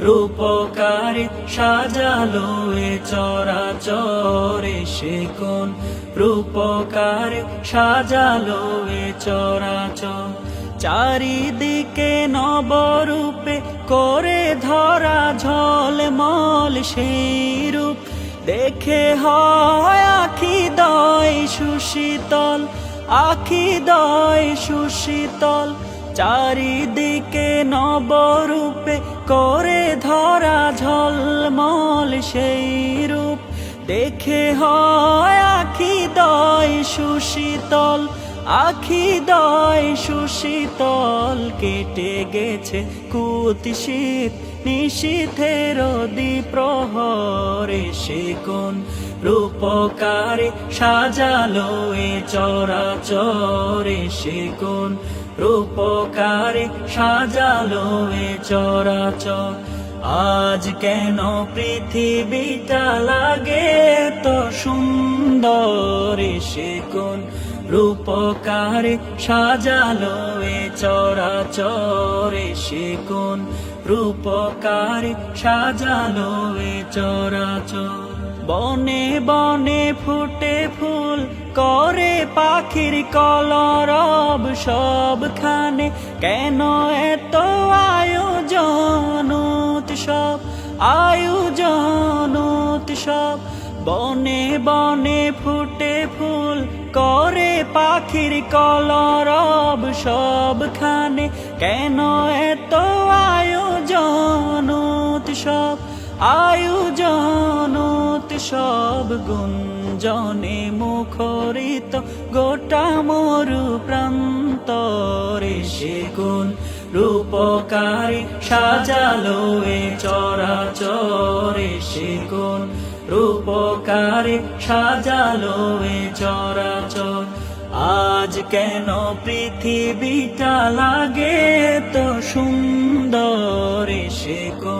রূপকারে সাজালো এ চরাচরে সে কোন? রূপকারে সাজালো এ চরাচর। চারিদিকে নবরূপে করে ধরা ঝলমল সেই রূপ। দেখে হয় আখি দয় সুশীতল, আখি দয় সুশীতল চারিদিকে নবরূপে করে ধরা ঝলমল সেই রূপ। দেখে হয় আখি দয় সুশীতল, আখি দয় সুশীতল, কেটে গেছে কুতিশীত নিশীথের প্রহরে সে কোন রূপকারে সাজালো এ চরাচরে সে কোন রূপকারে সাজালো এ চরাচর। আজ কেন পৃথিবীটা লাগে তো সুন্দর সে কোন রূপকারে সাজালো এ চরাচরে সে কোন রূপকারে সাজালো এ চরাচর। বনে বনে ফুটে ফুল করে পাখির কলরব সবখানে। কেন এত আয়োজন উৎসব? আয়োজন উৎসব। বনে বনে ফুটে ফুল করে পাখির কলরব সবখানে। কেন এত আয়োজন উৎসব? আয়োজন উৎসব গুঞ্জনে মুখরিত গোটা মরু প্রান্তরে সে গুণ রূপকারে সাজালো এ চরাচরে সে গুণ রূপকারে সাজালো এ চরাচর। আজ কেন পৃথিবীটা লাগে তো সুন্দর সে কোন